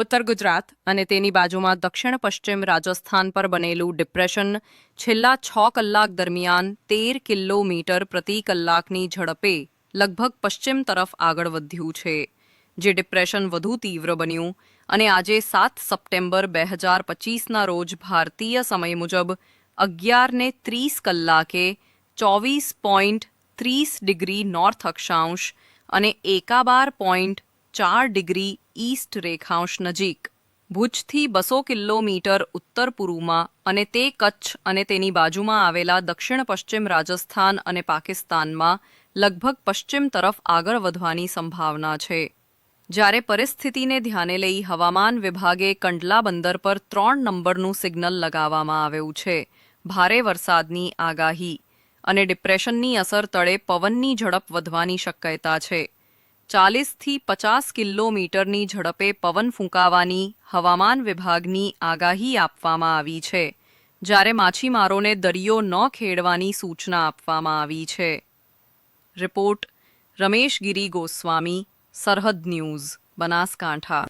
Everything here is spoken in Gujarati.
ઉત્તર ગુજરાત અને તેની બાજુમાં દક્ષિણ પશ્ચિમ રાજસ્થાન પર બનેલું ડિપ્રેશન છેલ્લા છ કલાક દરમિયાન તેર કિલોમીટર પ્રતિ કલાકની ઝડપે લગભગ પશ્ચિમ તરફ આગળ વધ્યું છે. જે ડિપ્રેશન વધુ તીવ્ર બન્યું અને આજે સાત સપ્ટેમ્બર બે હજાર પચીસના રોજ ભારતીય સમય મુજબ અગિયારને ત્રીસ કલાકે ચોવીસ પોઈન્ટ ત્રીસ ડિગ્રી નોર્થ અક્ષાંશ અને એકાબાર પોઈન્ટ ચાર ડિગ્રી ઈસ્ટ રેખાંશ નજીક. ભુજથી બસો કિલોમીટર ઉત્તર પૂર્વમાં અને તે કચ્છ અને તેની બાજુમાં આવેલા દક્ષિણ પશ્ચિમ રાજસ્થાન અને પાકિસ્તાનમાં લગભગ પશ્ચિમ તરફ આગળ વધવાની સંભાવના છે. જ્યારે પરિસ્થિતિને ધ્યાને લઈ હવામાન વિભાગે કંડલા બંદર પર ત્રણ નંબરનું સિગ્નલ લગાવવામાં આવ્યું છે. ભારે વરસાદની આગાહી અને ડિપ્રેશનની અસર તળે પવનની ઝડપ વધવાની શક્યતા છે. ચાલીસથી પચાસ કિલોમીટરની ઝડપે પવન ફૂંકાવાની હવામાન વિભાગની આગાહી આપવામાં આવી છે. જ્યારે માછીમારોને દરિયો ન ખેડવાની સૂચના આપવામાં આવી છે. રિપોર્ટ રમેશ ગિરી ગોસ્વામી, સરહદ ન્યૂઝ, બનાસકાંઠા.